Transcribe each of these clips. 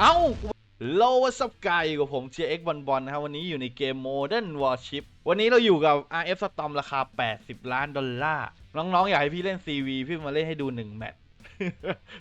เอ้าโลวัสกายอยู่กับผมเชียร์เอ็กบอลบอลนะครับ วันนี้อยู่ในเกม Modern Warship วันนี้เราอยู่กับ RF Storm ราคา 80 ล้านดอลลาร์ น้องๆ อยากให้พี่เล่น CV พี่มาเล่นให้ดู 1 แมตช์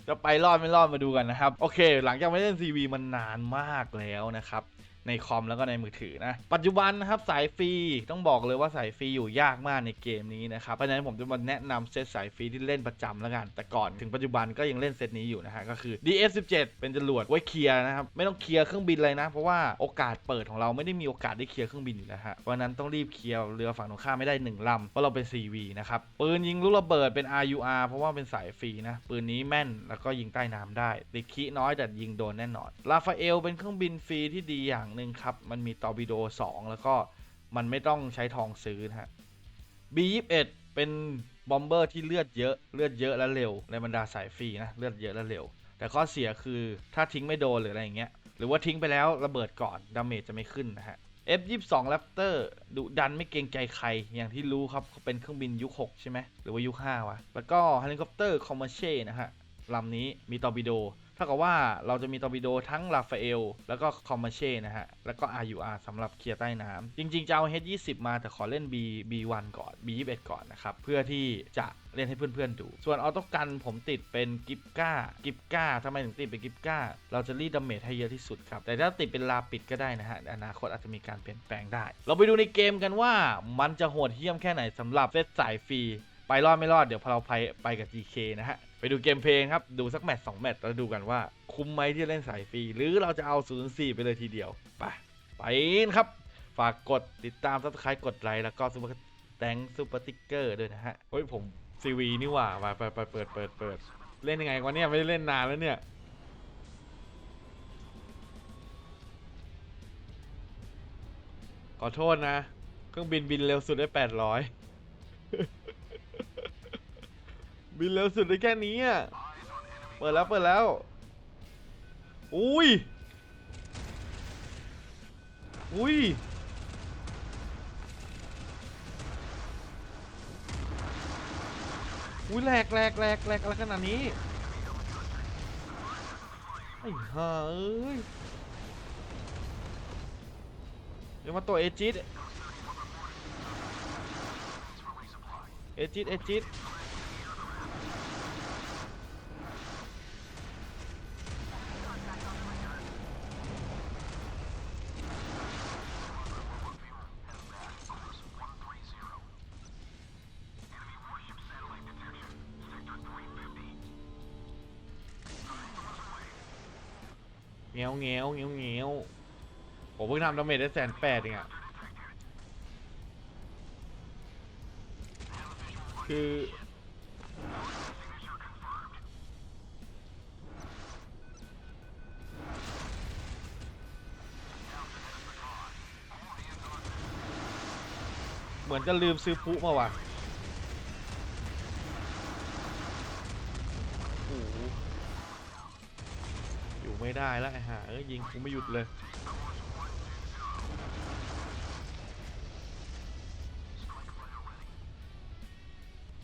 จะไปรอดไม่รอดมาดูกันนะครับ โอเค หลังจากไม่เล่น CV มันนานมากแล้วนะครับ ในคอมแล้วก็ในมือถือนะ ปัจจุบันนะครับสายฟรีต้องบอกเลยว่าสายฟรีอยู่ยากมากในเกมนี้นะครับเพราะฉะนั้นผมจะมาแนะนำเซตสายฟรีที่เล่นประจำแล้วกัน แต่ก่อนถึงปัจจุบันก็ยังเล่นเซตนี้อยู่นะฮะก็คือ DS17 เป็นจรวดไว้เคลียร์นะครับไม่ต้องเคลียร์เครื่องบินเลยนะ เพราะว่าโอกาสเปิดของเราไม่ได้มีโอกาสได้เคลียร์เครื่องบินอยู่แล้วฮะเพราะนั้นต้องรีบเคลียร์เรือฝั่งตรงข้ามไม่ได้หนึ่งลำเพราะเราเป็น CV นะครับปืนยิงลูกระเบิดเป็น RUR เพราะว่าเป็นสายฟรีนะปืนนี้แม่นแล้วก็ยิงใต้น้ำได้ติดขี้น้อยแต่ยิงโดนแน่นอนลาฟาเอลเป็นเครื่องบินฟรีที่ดีอย่างหนึ่งครับ มันมีตอร์ปิโด2 แล้วก็มันไม่ต้องใช้ทองซื้อนะฮะ B21 เป็นบอมเบอร์ที่เลือดเยอะเลือดเยอะและเร็ว ในบรรดาสายฟรีนะเลือดเยอะและเร็ว แต่ข้อเสียคือถ้าทิ้งไม่โดนหรืออะไรอย่างเงี้ยหรือว่าทิ้งไปแล้วระเบิดก่อนดาเมจจะไม่ขึ้นนะฮะ F22 Raptor ดุดันไม่เกรงใจใคร อย่างที่รู้ครับเขาเป็นเครื่องบินยุค 6 ใช่ไหมหรือว่ายุค 5 วะ แล้วก็เฮลิคอปเตอร์คอมเมอร์เช่นะฮะลำนี้มีตอร์ปิโด เท่ากับว่าเราจะมีตอร์ปิโดทั้งลาฟาเอลแล้วก็คอมเมอร์เช่นะฮะ แล้วก็ RUR สำหรับเคลียร์ใต้น้ำจริงๆจะเอา H20 มาแต่ขอเล่น B B1 ก่อน B21 ก่อนนะครับ เพื่อที่จะเล่นให้เพื่อนๆดู ส่วนออโต้กันผมติดเป็นกิฟก้ากิฟก้าทำไมถึงติดเป็นกิฟก้า เราจะรีดดาเมจให้เยอะที่สุดครับ แต่ถ้าติดเป็นลาปิดก็ได้นะฮะอนาคตอาจจะมีการเปลี่ยนแปลงได้ เราไปดูในเกมกันว่ามันจะโหดเหี้ยมแค่ไหนสำหรับเซตสายฟรีไปรอดไม่รอดเดี๋ยวพอเราไปไปกับ GK นะฮะไปดูเกมเพลงครับ ดูสักแมตช์สองแมตช์แล้วดูกันว่า คุ้มไหมที่เล่นสายฟรี หรือเราจะเอา0-4ไปเลยทีเดียว ไป ไปครับ ฝากกดติดตามซับสไครต์กดไลค์แล้วก็ซุปเปอร์แตงซุปเปอร์ติ๊กเกอร์ด้วยนะฮะเฮ้ยผมซีวีนี่หว่ามาไปไปเปิดเปิดเปิดเล่นยังไงวะเนี่ยไม่ได้เล่นนานแล้วเนี่ยขอโทษนะ เครื่องบินบินเร็วสุดได้800 บินเร็วสุดได้แค่นี้อะ เปิดแล้วเปิดแล้ว อุ้ย อุ้ย อุ้ยแหลกแหลกแหลกแหลกอะไรขนาดนี้ ไอ้ห่าเอ้ยเดี๋ยวมาตัวเอจิตเอจิตเอจิต เงี้ยวเงี้ยวเงี้ยวเงี้ยวผมเพิ่งทำดาเมจได้แสนแปดเองอะคือเหมือนจะลืมซื้อพลุมาว่ะ ได้แล้วไอ้ห่าเอ้ยยิงกูไม่หยุดเลย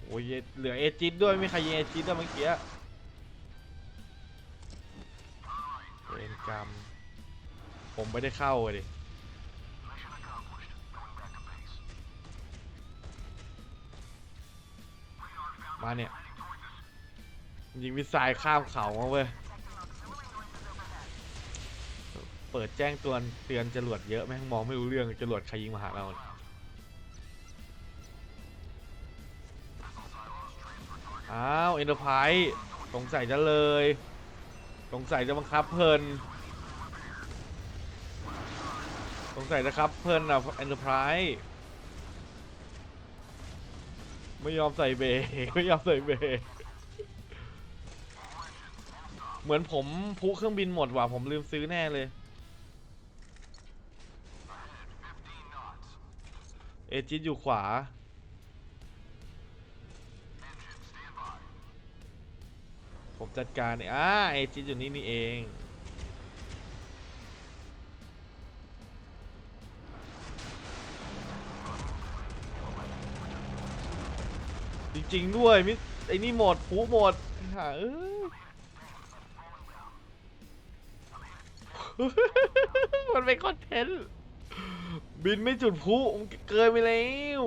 โอ้ยเหลือเอจิตด้วยไม่มีใครยิงเอจิตด้วยเมื่อกี้เวรกรรมผมไม่ได้เข้าเลยมาเนี่ยยิงมิสไซล์ข้ามเขามาเว้ย เปิดแจ้งตือนเตือนจรวดเยอะแม่งมองไม่รู้เรื่องจรวดใครยิงมาหาเราอ้าวเอ็นเตอร์ไพรส์สงสัยจะเลยสงสัยจะบังคับเพลินสงสัยจะครับเพลินอะเอ็นเตอร์ไพรส์ไม่ยอมใส่เบรกไม่ยอมใส่เบรกเหมือนผมพุเครื่องบินหมดว่ะผมลืมซื้อแน่เลย เอจิตอยู่ขวา ผมจัดการเนี่ยอ่าเอจิตอยู่นี่นี่เองจริง ๆ ด้วยมิไอ้นี่หมดผูหมดหาเอ้ยมันเป็นคอนเทนต์ บินไม่จุดพลุเกินไปแล้ว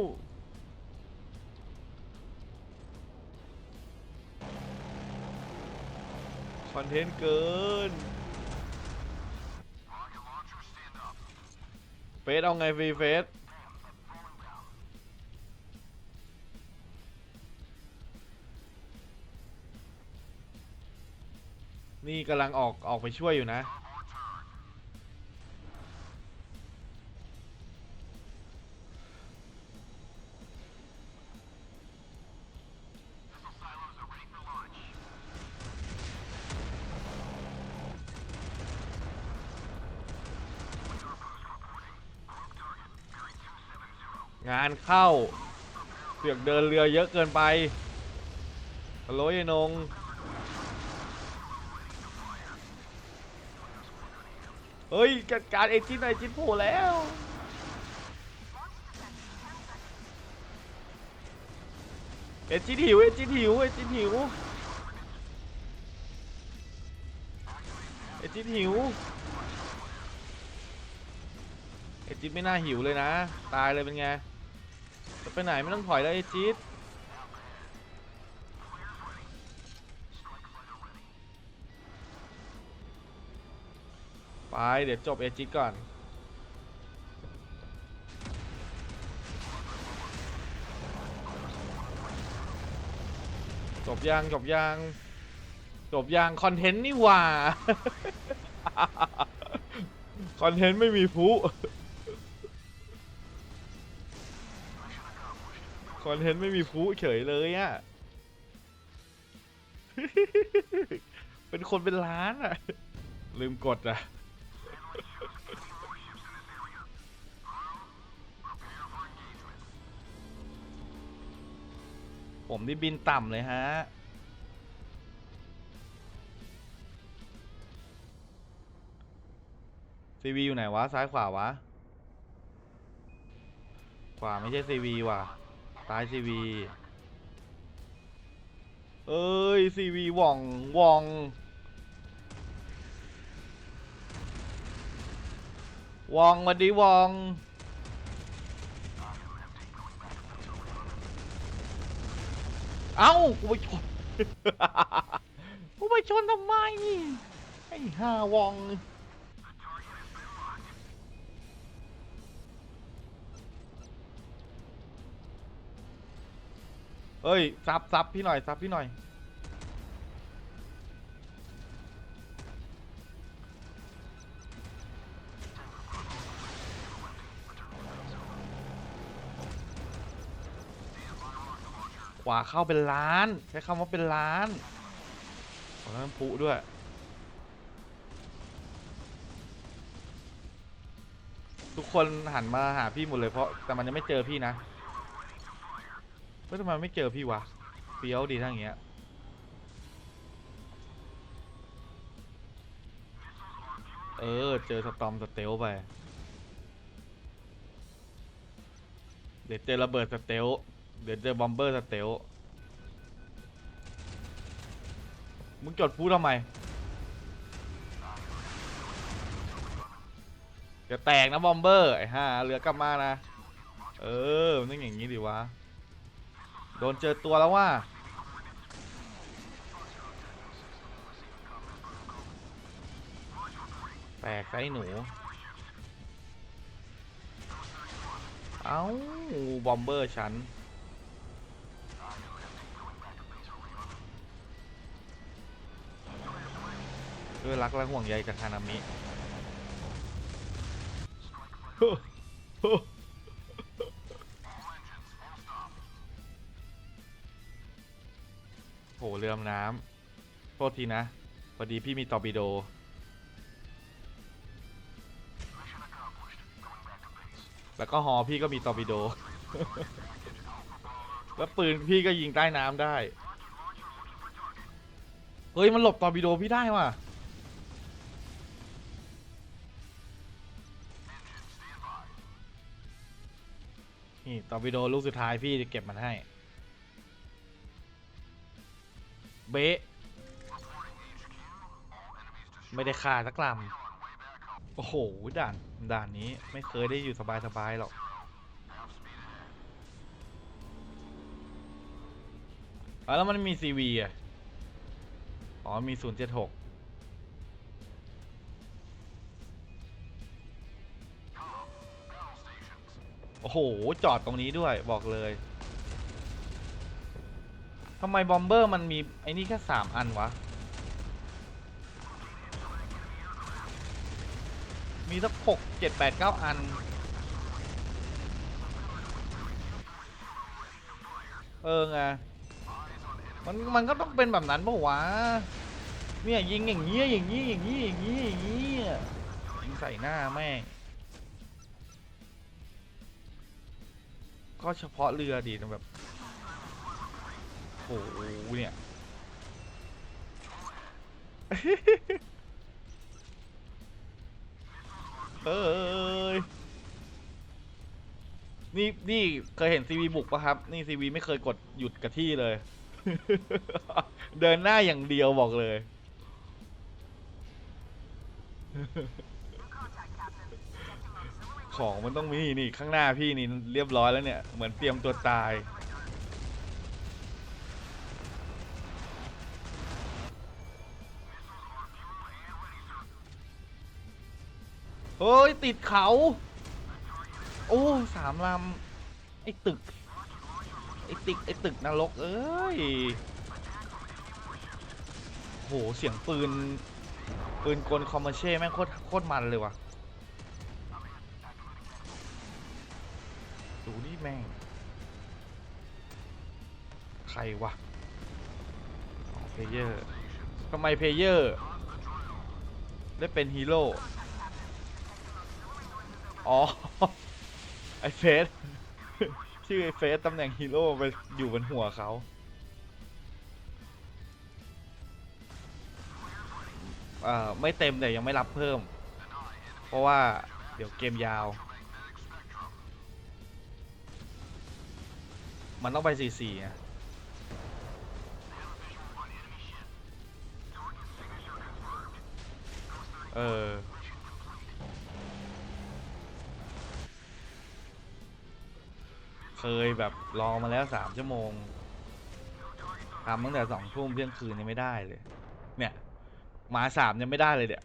คอนเทนต์เกินเฟสเอาไงฟรีเฟสนี่กำลังออกออกไปช่วยอยู่นะ งานเข้า เสือกเดินเรือเยอะเกินไปฮัลโหลยายนงเฮ้ยจัดการเอจินหน่อจินโผล่แล้วเอจินหิวเอจินหิวเอจินหิวเอจินหิวเอจิตไม่น่าหิวเลยนะ ตายเลยเป็นไง ไปไหนไม่ต้องถอยแล้วเอจิตไปเดี๋ยวจบเอจิก่อน จบยังจบยังจบยังคอนเทนต์นี่หว่า คอนเทนต์ไม่มีผู้ อนเทนต์ไม่มีผู้เฉยเลยอะเป็นคนเป็นล้านอะลืมกดอะผมนี่บินต่ำเลยฮะ ซีวีอยู่ไหนวะ ซ้ายขวาวะ ขวาไม่ใช่ซีวีว่ะ ซ้ายซีวีเอ้ยซีวีว่องว่องว่องมาดิว่องเอ้ากูไปชนกูไปชนทำไมไอ้ห่าว่อง เอ้ยซับซับพี่หน่อยซับพี่หน่อยขวาเข้าเป็นล้าน ใช้คำว่าเป็นล้านขอนั้นปุด้วยทุกคนหันมาหาพี่หมดเลยเพราะแต่มันยังไม่เจอพี่นะ ฮ้ยทำไมไม่เจอพี่วะเฟี้ยวดีทั้งอย่างเงี้ยเออ เจอสตอมสเตลไป เดี๋ยวเจอระเบิดสเตลเดี๋ยวเจอบอมเบอร์สเตลมึงจดพูดทำไม จะแตกนะบอมเบอร์ ไอ้ห่าเรือกลับมานะ เออมันต้องอย่างนี้ดิวะ โดนเจอตัวแล้วว่าแตกไซหนู เอ้าบอมเบอร์ฉัน ด้วยรักและห่วงใยจากฮานามิ หเรือดำน้ำโทษทีนะ พอดีพี่มีตอร์ปิโด แล้วก็ฮอพี่ก็มีตอร์ปิโด แล้วปืนพี่ก็ยิงใต้น้ำได้ เฮ้ย มันหลบตอร์ปิโดพี่ได้ว่ะนี่ตอร์ปิโดลูกสุดท้ายพี่จะเก็บมันให้ เบะไม่ได้ฆ่าสักลำโอ้โห ด่าน ด่านนี้ไม่เคยได้อยู่สบายๆหรอก แล้วมันมีซีวีอะ อ๋อ มีศูนย์เจ็ดหกโอ้โห จอดตรงนี้ด้วยบอกเลย ทำไมบอมเบอร์มันมีไอ้นี่แค่สามอันวะ มีสักหกเจ็ดแปดเก้าอัน เออไง มันมันก็ต้องเป็นแบบนั้นปะวะ เนี่ยยิงอย่างเงี้ยอย่างงี้อย่างงี้อย่างงี้อย่างงี้ยิงใส่หน้าแม่งก็เฉพาะเรือดีนะแบบ โอ้โหเนี่ย เอ้ย นี่นี่เคยเห็นซีวีบุกปะครับ นี่ซีวีไม่เคยกดหยุดกับที่เลย เดินหน้าอย่างเดียวบอกเลย ของมันต้องมีนี่ข้างหน้าพี่นี่เรียบร้อยแล้วเนี่ย เหมือนเตรียมตัวตาย ฮ้ย ติดเขา โอ้สามลำไอ้ตึก ไอ้ตึก ไอ้ตึกนรก เอ้ย โห เสียงปืน ปืนกลคอมเมอร์เช่แม่งโคตรโคตรมันเลยว่ะ ดูนี่แม่ง ใครวะเพเยอร์ทำไมเพเยอร์ ได้เป็นฮีโร่ อ๋อ ไอเฟส ชื่อไอเฟสตำแหน่งฮีโร่ไปอยู่บนหัวเขา เอ่อ ไม่เต็มแต่ยังไม่รับเพิ่ม เพราะว่าเดี๋ยวเกมยาว มันต้องไปสี่สี่อะเออ เคยแบบรอมาแล้วสามชั่วโมงทำตั้งแต่สองทุ่มเที่ยงคืนยังไม่ได้เลย เนี่ย มาสามยังไม่ได้เลยเนี่ย